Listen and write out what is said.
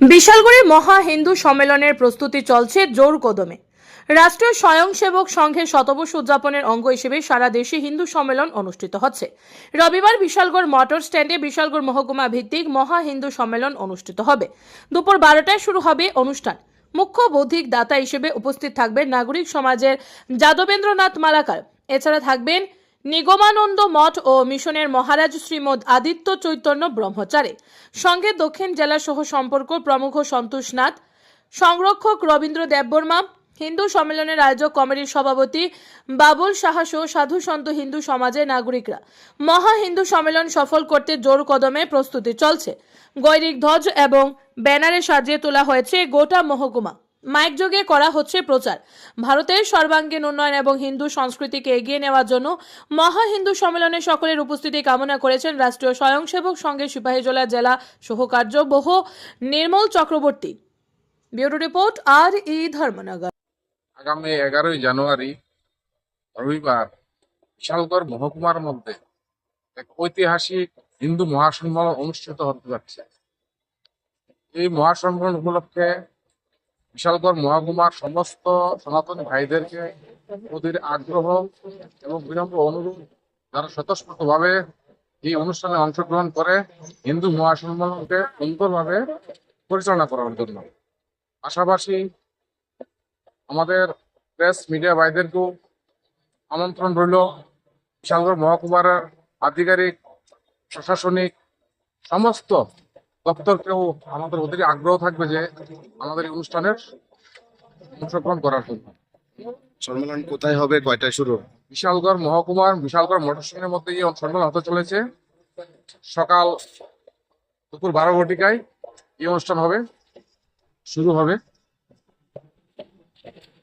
বিশালগড়ের মহা হিন্দু সম্মেলনের প্রস্তুতি চলছে জোর কদমে। রাষ্ট্রীয় স্বয়ংসেবক সংঘের শতবর্ষ উদযাপনের অঙ্গ হিসেবে সারা দেশে হিন্দু সম্মেলন অনুষ্ঠিত হচ্ছে। রবিবার বিশালগড় মোটর স্ট্যান্ডে বিশালগড় মহকুমা ভিত্তিক মহা হিন্দু সম্মেলন অনুষ্ঠিত হবে। দুপুর বারোটায় শুরু হবে অনুষ্ঠান। মুখ্য বৌদ্ধিক দাতা হিসেবে উপস্থিত থাকবেন নাগরিক সমাজের যাদবেন্দ্রনাথ মালাকার। এছাড়া থাকবেন নিগমানন্দ মঠ ও মিশনের মহারাজ শ্রীমদ আদিত্য চৈতন্য ব্রহ্মচারী। সঙ্গে দক্ষিণ জেলা সহ সম্পর্ক প্রমুখ সন্তোষ নাথ, সংরক্ষক রবীন্দ্র দেববর্মা হিন্দু সম্মেলনের আয়োজক কমিটির সভাপতি বাবুল সাহা সহ সাধু সন্ত হিন্দু সমাজের নাগরিকরা। মহা হিন্দু সম্মেলন সফল করতে জোর কদমে প্রস্তুতি চলছে। গৈরিক ধ্বজ এবং ব্যানারে সাজিয়ে তোলা হয়েছে গোটা মহকুমা। মাইক যোগে করা হচ্ছে প্রচার। ভারতের সর্বাঙ্গীন উন্নয়ন এবং হিন্দু সংস্কৃতিকে এগিয়ে নেওয়ার জন্য মহা হিন্দু সম্মেলনে সকলের উপস্থিতি কামনা করেছেন রাষ্ট্রীয় স্বয়ংসেবক সংঘের সিপাহীজলা জেলা সহকার্য বহু নির্মল চক্রবর্তী। ব্যুরো রিপোর্ট, আর ই ধর্মনগর। আগামী এগারোই জানুয়ারি, রবিবার, বিশালগড় মহকুমার মধ্যে এক ঐতিহাসিক হিন্দু মহাসম্মেলন অনুষ্ঠিত হতে যাচ্ছে। এই মহাসম্মেলন উপলক্ষে বিশালগড় মহকুমার সমস্ত সনাতনী ভাইদেরকে ওদের আগ্রহ এবং বিনম্র অনুরোধ যারা স্বতঃস্ফূর্তভাবে এই অনুষ্ঠানে অংশগ্রহণ করে হিন্দু মহাসম্মেলনকে সুন্দরভাবে পরিচালনা করার জন্য। পাশাপাশি আমাদের প্রেস মিডিয়া ভাইদেরকেও আমন্ত্রণ রইল। বিশালগড় মহকুমার আধিকারিক, প্রশাসনিক, সমস্ত দপ্তরকেও আমাদের অধিক আগ্রহ থাকবে যে আমাদের এই অনুষ্ঠানের অংশগ্রহণ করার জন্য। সম্মেলন কোথায় হবে? কয়টায় শুরু বিশালগড় মহকুমার বিশালগড় মোটর স্টেশনের মধ্যে এই সম্মেলন হতে চলেছে। সকাল দুপুর বারো ঘটিকায় এই অনুষ্ঠান হবে শুরু হবে।